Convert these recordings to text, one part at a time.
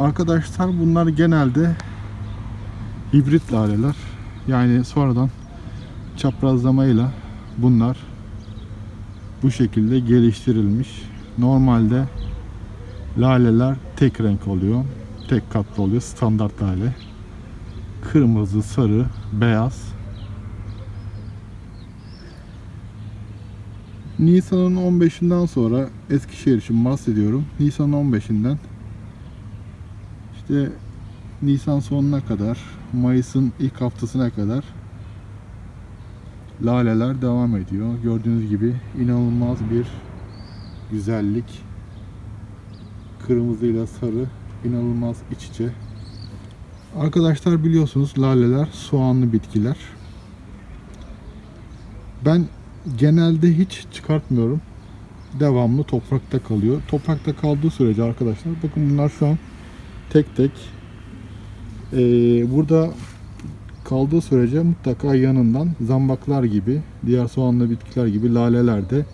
Arkadaşlar bunlar genelde hibrit laleler. Yani sonradan çaprazlamayla bunlar bu şekilde geliştirilmiş. Normalde laleler tek renk oluyor. Tek katlı oluyor. Standart lale. Kırmızı, sarı, beyaz. Nisan'ın 15'inden sonra Eskişehir için bahsediyorum. Nisan'ın 15'inden işte Nisan sonuna kadar, Mayıs'ın ilk haftasına kadar laleler devam ediyor. Gördüğünüz gibi inanılmaz bir güzellik. Kırmızıyla sarı inanılmaz iç içe. Arkadaşlar biliyorsunuz laleler soğanlı bitkiler. Ben genelde hiç çıkartmıyorum. Devamlı toprakta kalıyor. Toprakta kaldığı sürece arkadaşlar bakın bunlar şu an tek tek ee, burada kaldığı sürece mutlaka yanından zambaklar gibi diğer soğanlı bitkiler gibi laleler de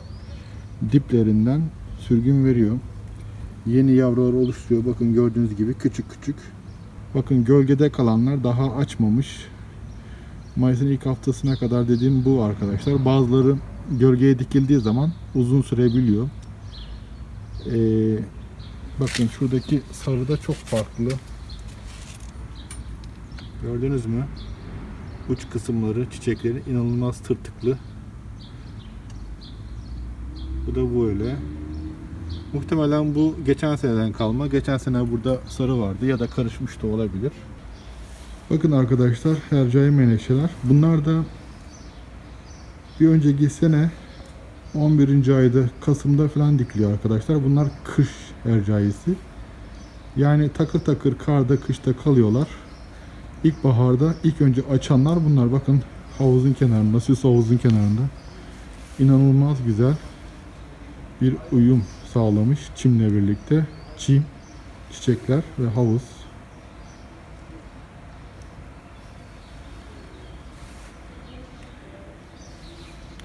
diplerinden sürgün veriyor. Yeni yavrular oluşturuyor. Bakın gördüğünüz gibi küçük küçük. Bakın gölgede kalanlar daha açmamış. Mayıs'ın ilk haftasına kadar dediğim bu arkadaşlar. Bazıları gölgeye dikildiği zaman uzun sürebiliyor. Ee, bakın şuradaki sarı da çok farklı. Gördünüz mü? Uç kısımları, çiçekleri inanılmaz tırtıklı. Bu da böyle. Muhtemelen bu geçen seneden kalma. Geçen sene burada sarı vardı ya da karışmış da olabilir. Bakın arkadaşlar hercai menekşeler. Bunlar da bir önceki sene 11. ayda Kasım'da falan dikiliyor arkadaşlar. Bunlar kış hercaisi. Yani takır takır karda kışta kalıyorlar. İlkbaharda ilk önce açanlar bunlar. Bakın havuzun kenarında, süs havuzun kenarında. İnanılmaz güzel bir uyum sağlamış çimle birlikte. Çim, çiçekler ve havuz.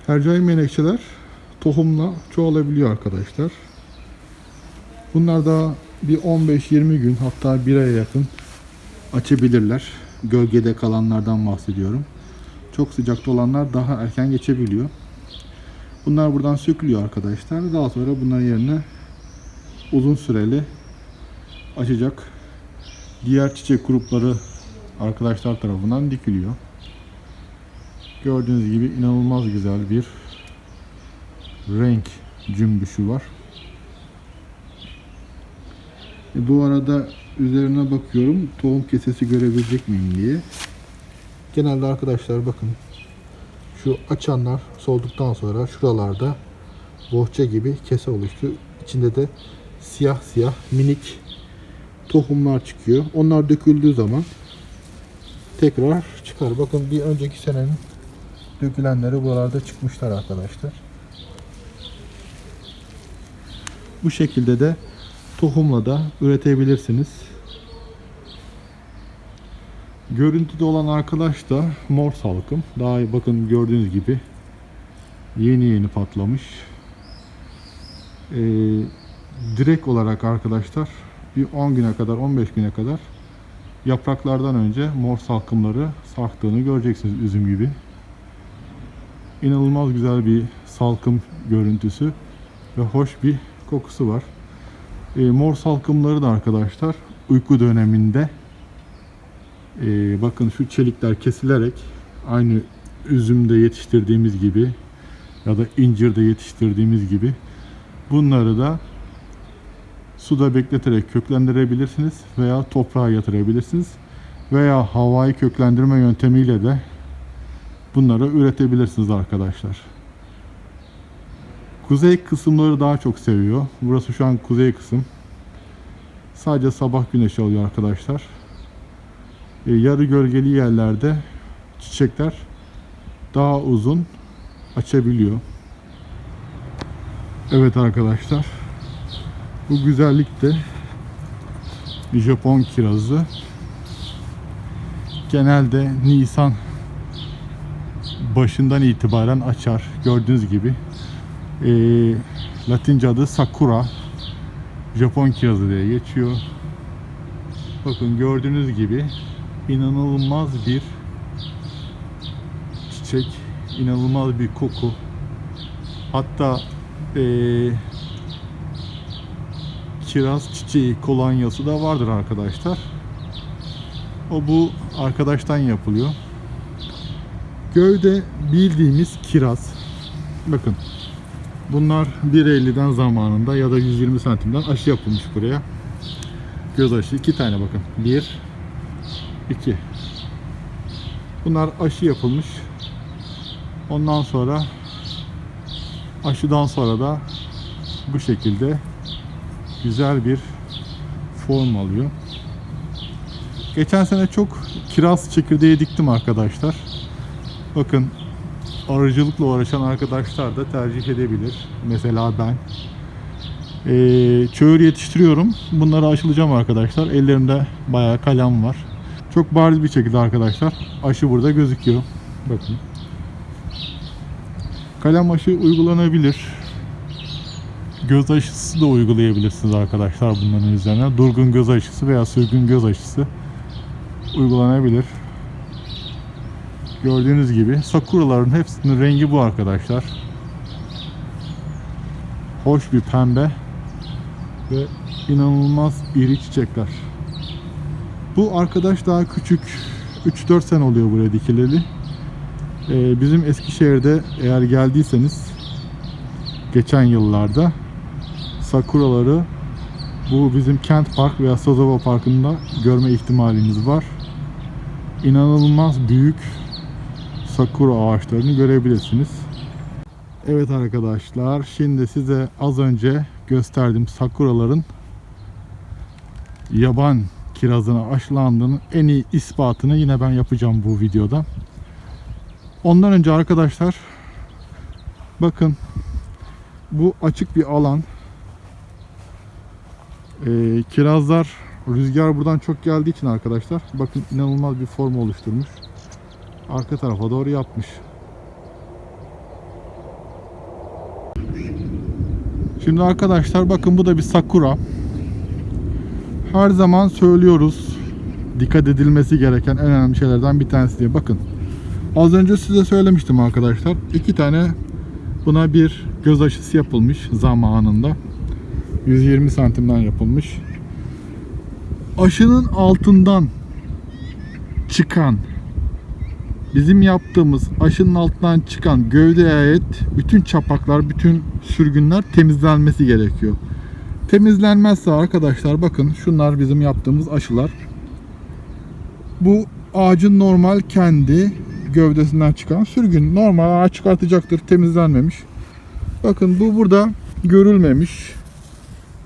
Hercai menekşeler tohumla çoğalabiliyor arkadaşlar. Bunlar da bir 15-20 gün hatta bir aya yakın açabilirler. Gölgede kalanlardan bahsediyorum. Çok sıcakta olanlar daha erken geçebiliyor. Bunlar buradan sökülüyor arkadaşlar. Daha sonra bunların yerine uzun süreli açacak diğer çiçek grupları arkadaşlar tarafından dikiliyor. Gördüğünüz gibi inanılmaz güzel bir renk cümbüşü var. E, bu arada üzerine bakıyorum tohum kesesi görebilecek miyim diye. Genelde arkadaşlar bakın şu açanlar solduktan sonra şuralarda bohça gibi kese oluştu. İçinde de siyah siyah minik tohumlar çıkıyor. Onlar döküldüğü zaman tekrar çıkar. Bakın bir önceki senenin dökülenleri buralarda çıkmışlar arkadaşlar. Bu şekilde de tohumla da üretebilirsiniz. Görüntüde olan arkadaş da mor salkım. Daha bakın gördüğünüz gibi yeni yeni patlamış. Ee, direkt olarak arkadaşlar bir 10 güne kadar 15 güne kadar yapraklardan önce mor salkımları sarktığını göreceksiniz üzüm gibi. İnanılmaz güzel bir salkım görüntüsü ve hoş bir kokusu var. Ee, mor salkımları da arkadaşlar uyku döneminde ee, bakın şu çelikler kesilerek aynı üzümde yetiştirdiğimiz gibi ya da incirde yetiştirdiğimiz gibi bunları da suda bekleterek köklendirebilirsiniz veya toprağa yatırabilirsiniz veya havai köklendirme yöntemiyle de bunları üretebilirsiniz arkadaşlar. Kuzey kısımları daha çok seviyor. Burası şu an kuzey kısım. Sadece sabah güneşi alıyor arkadaşlar. E, yarı gölgeli yerlerde çiçekler daha uzun açabiliyor. Evet arkadaşlar. Bu güzellik de Japon kirazı. Genelde Nisan başından itibaren açar. Gördüğünüz gibi. E, Latince adı Sakura. Japon kirazı diye geçiyor. Bakın gördüğünüz gibi inanılmaz bir çiçek, inanılmaz bir koku. Hatta eee kiraz çiçeği kolonyası da vardır arkadaşlar. O bu arkadaştan yapılıyor. Gövde bildiğimiz kiraz. Bakın. Bunlar 1.50'den zamanında ya da 120 santimden aşı yapılmış buraya. Göz aşı iki tane bakın. Bir, iki. Bunlar aşı yapılmış. Ondan sonra aşıdan sonra da bu şekilde güzel bir form alıyor. Geçen sene çok kiraz çekirdeği diktim arkadaşlar. Bakın arıcılıkla uğraşan arkadaşlar da tercih edebilir. Mesela ben. Ee, çöğür yetiştiriyorum. Bunları aşılayacağım arkadaşlar. Ellerimde bayağı kalem var. Çok bariz bir şekilde arkadaşlar. Aşı burada gözüküyor. Bakın. Kalem aşı uygulanabilir. Göz aşısı da uygulayabilirsiniz arkadaşlar bunların üzerine. Durgun göz aşısı veya sürgün göz aşısı uygulanabilir. Gördüğünüz gibi sakuraların hepsinin rengi bu arkadaşlar. Hoş bir pembe ve inanılmaz iri çiçekler. Bu arkadaş daha küçük. 3-4 sene oluyor buraya dikileli. Ee, bizim Eskişehir'de eğer geldiyseniz geçen yıllarda sakuraları bu bizim Kent Park veya Sazova Parkı'nda görme ihtimaliniz var. İnanılmaz büyük sakura ağaçlarını görebilirsiniz. Evet arkadaşlar şimdi size az önce gösterdiğim sakuraların yaban kirazına aşılandığının en iyi ispatını yine ben yapacağım bu videoda. Ondan önce arkadaşlar bakın bu açık bir alan. Ee, kirazlar rüzgar buradan çok geldiği için arkadaşlar bakın inanılmaz bir form oluşturmuş. Arka tarafa doğru yapmış. Şimdi arkadaşlar bakın bu da bir sakura. Her zaman söylüyoruz dikkat edilmesi gereken en önemli şeylerden bir tanesi diye. Bakın az önce size söylemiştim arkadaşlar. iki tane buna bir göz aşısı yapılmış zamanında. 120 santimden yapılmış. Aşının altından çıkan bizim yaptığımız aşının altından çıkan gövdeye ait bütün çapaklar, bütün sürgünler temizlenmesi gerekiyor. Temizlenmezse arkadaşlar bakın şunlar bizim yaptığımız aşılar. Bu ağacın normal kendi gövdesinden çıkan sürgün. Normal ağaç çıkartacaktır temizlenmemiş. Bakın bu burada görülmemiş.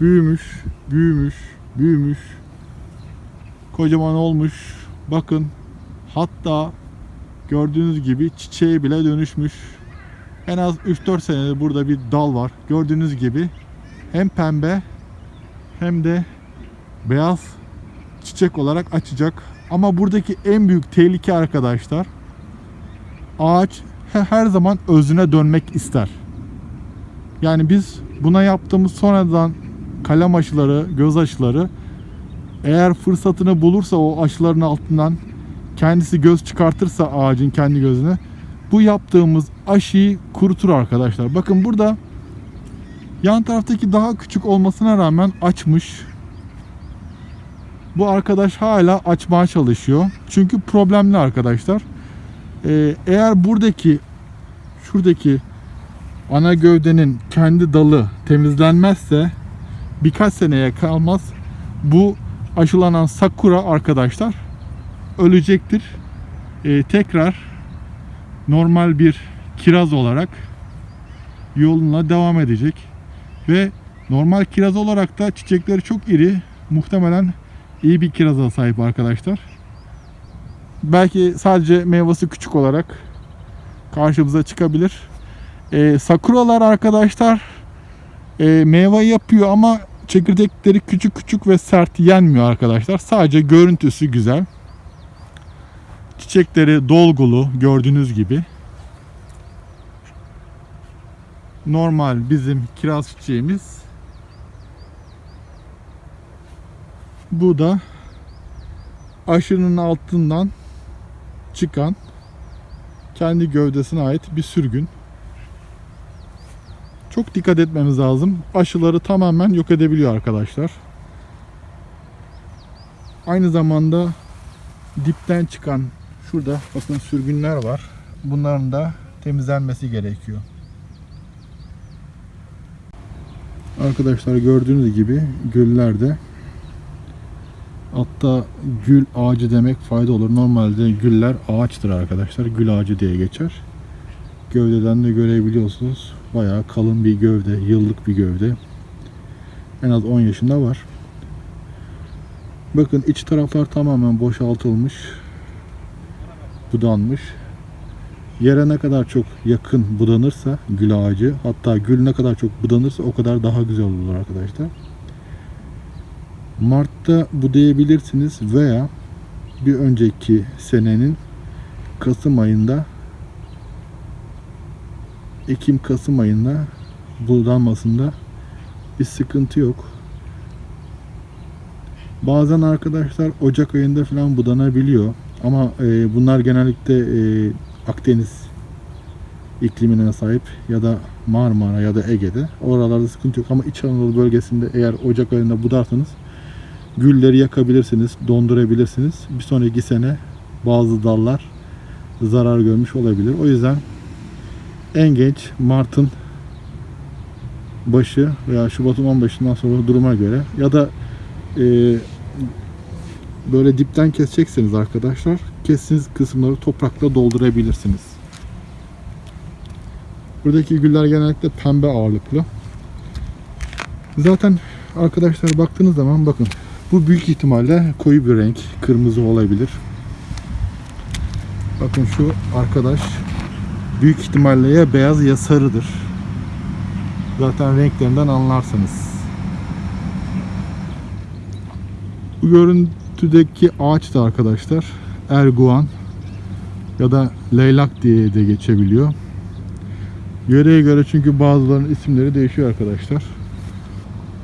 Büyümüş, büyümüş, büyümüş. Kocaman olmuş. Bakın hatta gördüğünüz gibi çiçeğe bile dönüşmüş. En az 3-4 senedir burada bir dal var. Gördüğünüz gibi hem pembe hem de beyaz çiçek olarak açacak. Ama buradaki en büyük tehlike arkadaşlar ağaç he- her zaman özüne dönmek ister. Yani biz buna yaptığımız sonradan kalem aşıları, göz aşıları eğer fırsatını bulursa o aşıların altından kendisi göz çıkartırsa ağacın kendi gözüne bu yaptığımız aşıyı kurutur arkadaşlar. Bakın burada yan taraftaki daha küçük olmasına rağmen açmış. Bu arkadaş hala açmaya çalışıyor. Çünkü problemli arkadaşlar. Ee, eğer buradaki şuradaki ana gövdenin kendi dalı temizlenmezse birkaç seneye kalmaz bu aşılanan sakura arkadaşlar ölecektir. Ee, tekrar normal bir kiraz olarak yoluna devam edecek ve normal kiraz olarak da çiçekleri çok iri muhtemelen iyi bir kiraza sahip arkadaşlar. Belki sadece meyvesi küçük olarak karşımıza çıkabilir. Ee, sakuralar arkadaşlar e, meyve yapıyor ama çekirdekleri küçük küçük ve sert yenmiyor arkadaşlar. Sadece görüntüsü güzel. Çiçekleri dolgulu gördüğünüz gibi. Normal bizim kiraz çiçeğimiz. Bu da aşının altından çıkan kendi gövdesine ait bir sürgün. Çok dikkat etmemiz lazım. Aşıları tamamen yok edebiliyor arkadaşlar. Aynı zamanda dipten çıkan şurada bakın sürgünler var. Bunların da temizlenmesi gerekiyor. Arkadaşlar gördüğünüz gibi güllerde hatta gül ağacı demek fayda olur. Normalde güller ağaçtır arkadaşlar. Gül ağacı diye geçer. Gövdeden de görebiliyorsunuz. Bayağı kalın bir gövde, yıllık bir gövde. En az 10 yaşında var. Bakın iç taraflar tamamen boşaltılmış. Budanmış. Yere ne kadar çok yakın budanırsa gül ağacı, hatta gül ne kadar çok budanırsa o kadar daha güzel olur arkadaşlar. Mart'ta budayabilirsiniz veya bir önceki senenin Kasım ayında Ekim-Kasım ayında budanmasında bir sıkıntı yok. Bazen arkadaşlar Ocak ayında falan budanabiliyor. Ama e, bunlar genellikle e, Akdeniz iklimine sahip ya da Marmara ya da Ege'de. Oralarda sıkıntı yok ama İç Anadolu bölgesinde eğer Ocak ayında budarsanız gülleri yakabilirsiniz, dondurabilirsiniz. Bir sonraki sene bazı dallar zarar görmüş olabilir. O yüzden en geç Mart'ın başı veya Şubat'ın 15'inden sonra duruma göre ya da e, böyle dipten kesecekseniz arkadaşlar kestiğiniz kısımları toprakla doldurabilirsiniz. Buradaki güller genellikle pembe ağırlıklı. Zaten arkadaşlar baktığınız zaman bakın bu büyük ihtimalle koyu bir renk kırmızı olabilir. Bakın şu arkadaş büyük ihtimalle ya beyaz ya sarıdır. Zaten renklerinden anlarsınız. Bu görüntüdeki ağaç da arkadaşlar erguvan ya da leylak diye de geçebiliyor. Yöreye göre çünkü bazılarının isimleri değişiyor arkadaşlar.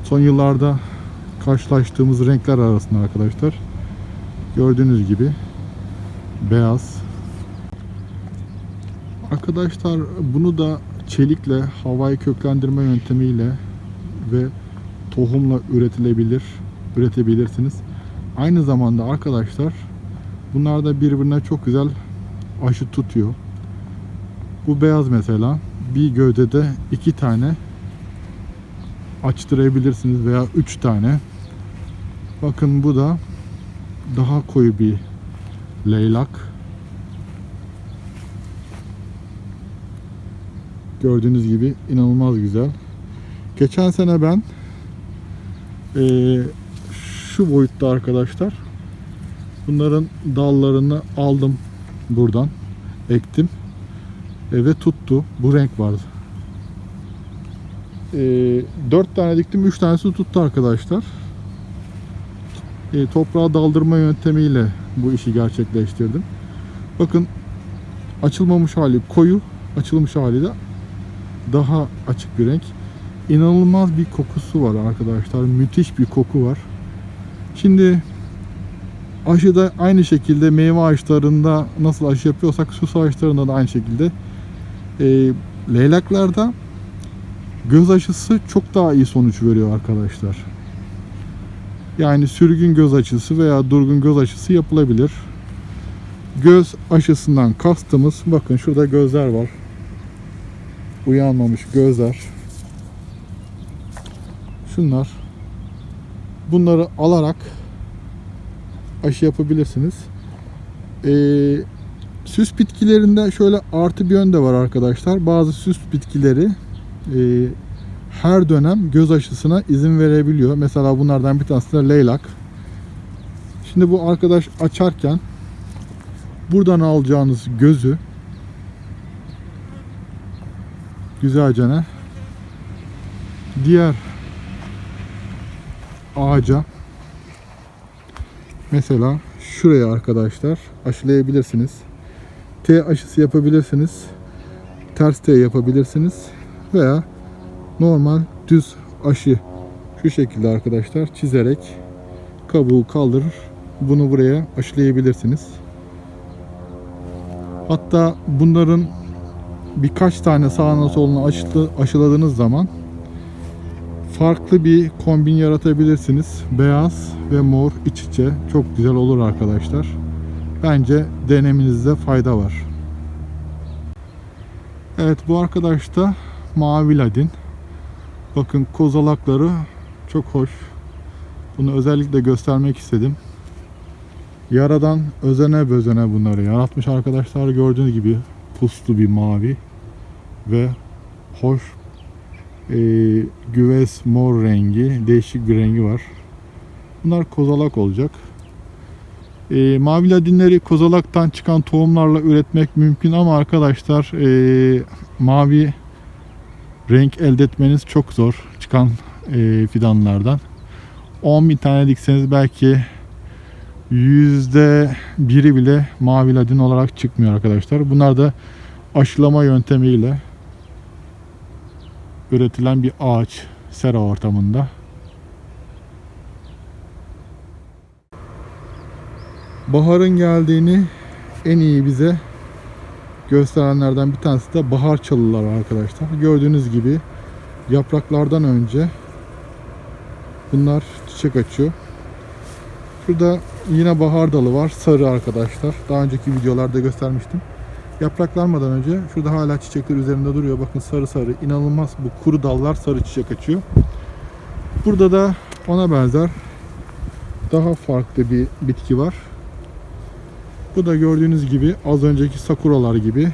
Son yıllarda karşılaştığımız renkler arasında arkadaşlar gördüğünüz gibi beyaz. Arkadaşlar bunu da çelikle havayı köklendirme yöntemiyle ve tohumla üretilebilir üretebilirsiniz. Aynı zamanda arkadaşlar bunlar da birbirine çok güzel aşı tutuyor. Bu beyaz mesela bir gövdede iki tane açtırabilirsiniz veya üç tane. Bakın bu da daha koyu bir leylak. Gördüğünüz gibi inanılmaz güzel. Geçen sene ben şu boyutta arkadaşlar. Bunların dallarını aldım buradan. Ektim. E, ve tuttu. Bu renk vardı. E, 4 tane diktim. 3 tanesi tuttu arkadaşlar. E, toprağa daldırma yöntemiyle bu işi gerçekleştirdim. Bakın açılmamış hali koyu, açılmış hali de daha açık bir renk. İnanılmaz bir kokusu var arkadaşlar. Müthiş bir koku var. Şimdi aşı da aynı şekilde meyve ağaçlarında nasıl aşı yapıyorsak süs ağaçlarında da aynı şekilde e, leylaklarda göz aşısı çok daha iyi sonuç veriyor arkadaşlar. Yani sürgün göz aşısı veya durgun göz aşısı yapılabilir. Göz aşısından kastımız bakın şurada gözler var. Uyanmamış gözler. Şunlar bunları alarak aşı yapabilirsiniz. Ee, süs bitkilerinde şöyle artı bir yön de var arkadaşlar. Bazı süs bitkileri e, her dönem göz aşısına izin verebiliyor. Mesela bunlardan bir tanesi de leylak. Şimdi bu arkadaş açarken buradan alacağınız gözü güzelce ne diğer ağaca mesela şuraya arkadaşlar aşılayabilirsiniz. T aşısı yapabilirsiniz. Ters T yapabilirsiniz. Veya normal düz aşı şu şekilde arkadaşlar çizerek kabuğu kaldırır bunu buraya aşılayabilirsiniz. Hatta bunların birkaç tane sağına soluna aşıladığınız zaman farklı bir kombin yaratabilirsiniz. Beyaz ve mor iç içe çok güzel olur arkadaşlar. Bence denemenizde fayda var. Evet bu arkadaş da mavi ladin. Bakın kozalakları çok hoş. Bunu özellikle göstermek istedim. Yaradan özene bözene bunları yaratmış arkadaşlar. Gördüğünüz gibi puslu bir mavi ve hoş e, güves mor rengi, değişik bir rengi var. Bunlar kozalak olacak. E, mavi ladinleri kozalaktan çıkan tohumlarla üretmek mümkün ama arkadaşlar e, mavi renk elde etmeniz çok zor çıkan e, fidanlardan. 10 bin tane dikseniz belki yüzde biri bile mavi ladin olarak çıkmıyor arkadaşlar. Bunlar da aşılama yöntemiyle üretilen bir ağaç sera ortamında. Baharın geldiğini en iyi bize gösterenlerden bir tanesi de bahar çalıları arkadaşlar. Gördüğünüz gibi yapraklardan önce bunlar çiçek açıyor. Şurada yine bahar dalı var. Sarı arkadaşlar. Daha önceki videolarda göstermiştim. Yapraklanmadan önce şurada hala çiçekler üzerinde duruyor. Bakın sarı sarı. inanılmaz bu kuru dallar sarı çiçek açıyor. Burada da ona benzer daha farklı bir bitki var. Bu da gördüğünüz gibi az önceki sakuralar gibi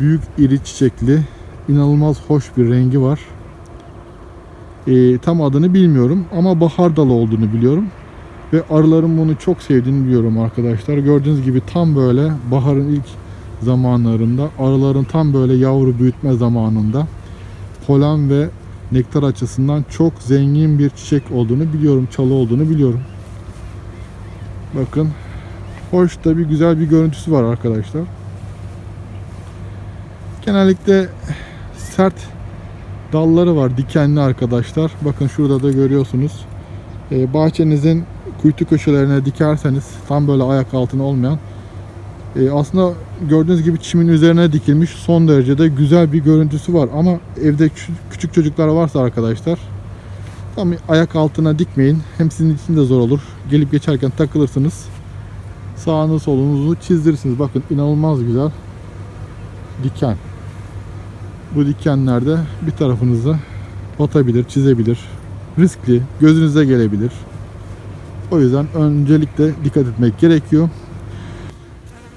büyük iri çiçekli inanılmaz hoş bir rengi var. Ee, tam adını bilmiyorum ama bahar dalı olduğunu biliyorum. Ve arıların bunu çok sevdiğini biliyorum arkadaşlar. Gördüğünüz gibi tam böyle baharın ilk zamanlarında arıların tam böyle yavru büyütme zamanında polen ve nektar açısından çok zengin bir çiçek olduğunu biliyorum. Çalı olduğunu biliyorum. Bakın hoş da bir güzel bir görüntüsü var arkadaşlar. Genellikle sert dalları var dikenli arkadaşlar. Bakın şurada da görüyorsunuz. Ee, bahçenizin kuytu köşelerine dikerseniz tam böyle ayak altına olmayan e, aslında gördüğünüz gibi çimin üzerine dikilmiş son derece de güzel bir görüntüsü var. Ama evde küçük çocuklar varsa arkadaşlar tam ayak altına dikmeyin. Hem sizin için de zor olur. Gelip geçerken takılırsınız. Sağını solunuzu çizdirirsiniz. Bakın inanılmaz güzel diken. Bu dikenlerde bir tarafınızı batabilir çizebilir. Riskli gözünüze gelebilir. O yüzden öncelikle dikkat etmek gerekiyor.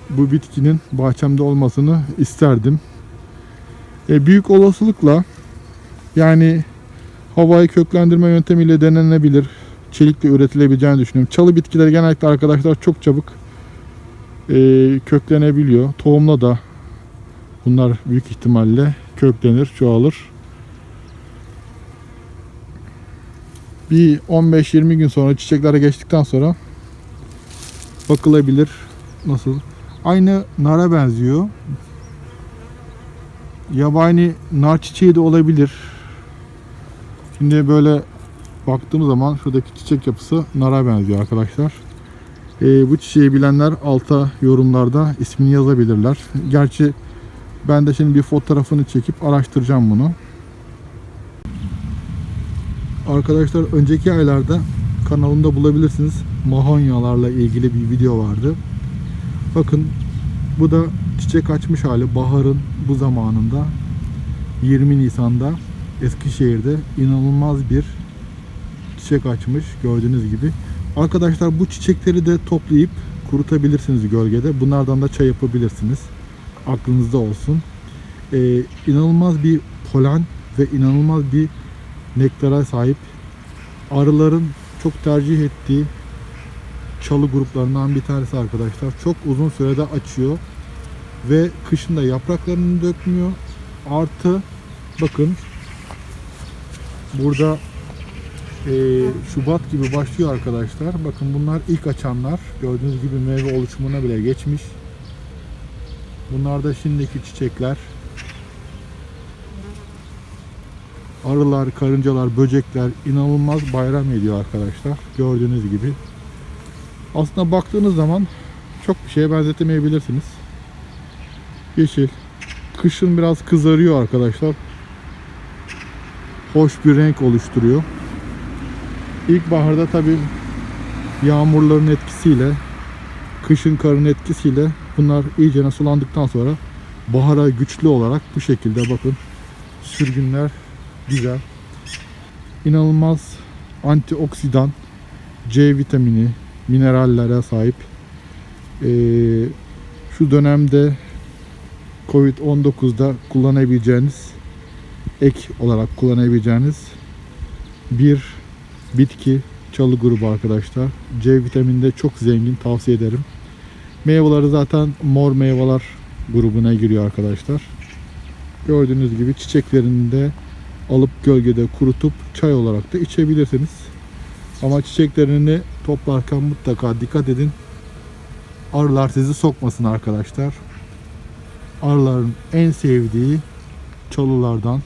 Bu bitkinin bahçemde olmasını isterdim. E, büyük olasılıkla yani havayı köklendirme yöntemiyle denenebilir. Çelikle üretilebileceğini düşünüyorum. Çalı bitkileri genellikle arkadaşlar çok çabuk e, köklenebiliyor. Tohumla da bunlar büyük ihtimalle köklenir, çoğalır. bir 15-20 gün sonra çiçeklere geçtikten sonra bakılabilir. Nasıl? Aynı nara benziyor. Yabani nar çiçeği de olabilir. Şimdi böyle baktığım zaman şuradaki çiçek yapısı nara benziyor arkadaşlar. Ee, bu çiçeği bilenler alta yorumlarda ismini yazabilirler. Gerçi ben de şimdi bir fotoğrafını çekip araştıracağım bunu. Arkadaşlar önceki aylarda kanalımda bulabilirsiniz. Mahonyalarla ilgili bir video vardı. Bakın bu da çiçek açmış hali baharın bu zamanında 20 Nisan'da Eskişehir'de inanılmaz bir çiçek açmış gördüğünüz gibi. Arkadaşlar bu çiçekleri de toplayıp kurutabilirsiniz gölgede. Bunlardan da çay yapabilirsiniz. Aklınızda olsun. Ee, inanılmaz bir polen ve inanılmaz bir nektara sahip arıların çok tercih ettiği çalı gruplarından bir tanesi arkadaşlar. Çok uzun sürede açıyor ve kışında yapraklarını dökmüyor. Artı bakın burada e, Şubat gibi başlıyor arkadaşlar. Bakın bunlar ilk açanlar. Gördüğünüz gibi meyve oluşumuna bile geçmiş. Bunlar da şimdiki çiçekler. arılar, karıncalar, böcekler inanılmaz bayram ediyor arkadaşlar. Gördüğünüz gibi. Aslında baktığınız zaman çok bir şeye benzetemeyebilirsiniz. Yeşil. Kışın biraz kızarıyor arkadaşlar. Hoş bir renk oluşturuyor. İlkbaharda tabi yağmurların etkisiyle, kışın karın etkisiyle bunlar iyice sulandıktan sonra bahara güçlü olarak bu şekilde bakın sürgünler güzel. İnanılmaz antioksidan, C vitamini, minerallere sahip. Ee, şu dönemde Covid-19'da kullanabileceğiniz ek olarak kullanabileceğiniz bir bitki çalı grubu arkadaşlar. C vitamininde çok zengin tavsiye ederim. Meyveleri zaten mor meyveler grubuna giriyor arkadaşlar. Gördüğünüz gibi çiçeklerini de alıp gölgede kurutup çay olarak da içebilirsiniz. Ama çiçeklerini toplarken mutlaka dikkat edin. Arılar sizi sokmasın arkadaşlar. Arıların en sevdiği çalılardan.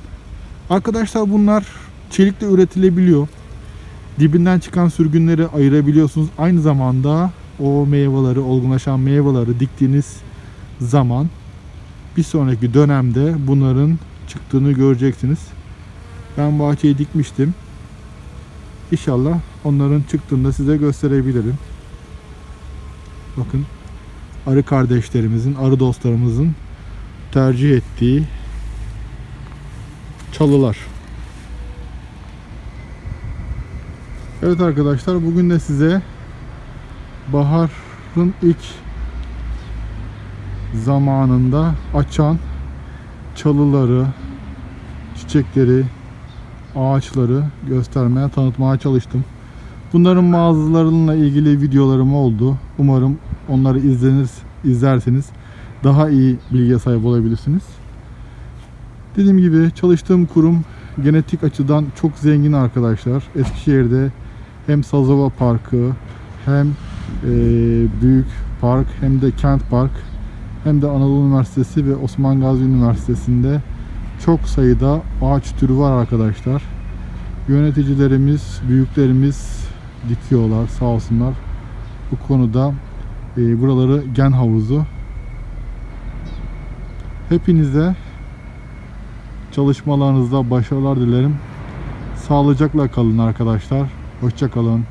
Arkadaşlar bunlar çelikle üretilebiliyor. Dibinden çıkan sürgünleri ayırabiliyorsunuz. Aynı zamanda o meyveleri, olgunlaşan meyveleri diktiğiniz zaman bir sonraki dönemde bunların çıktığını göreceksiniz. Ben bahçeyi dikmiştim. İnşallah onların çıktığında size gösterebilirim. Bakın arı kardeşlerimizin, arı dostlarımızın tercih ettiği çalılar. Evet arkadaşlar bugün de size baharın ilk zamanında açan çalıları, çiçekleri, ağaçları göstermeye, tanıtmaya çalıştım. Bunların bazılarıyla ilgili videolarım oldu. Umarım onları izlenir, izlerseniz daha iyi bilgiye sahip olabilirsiniz. Dediğim gibi çalıştığım kurum genetik açıdan çok zengin arkadaşlar. Eskişehir'de hem Sazova Parkı hem e, Büyük Park hem de Kent Park hem de Anadolu Üniversitesi ve Osman Gazi Üniversitesi'nde çok sayıda ağaç türü var arkadaşlar. Yöneticilerimiz, büyüklerimiz dikiyorlar sağ olsunlar. Bu konuda e, buraları gen havuzu. Hepinize çalışmalarınızda başarılar dilerim. Sağlıcakla kalın arkadaşlar. Hoşça kalın.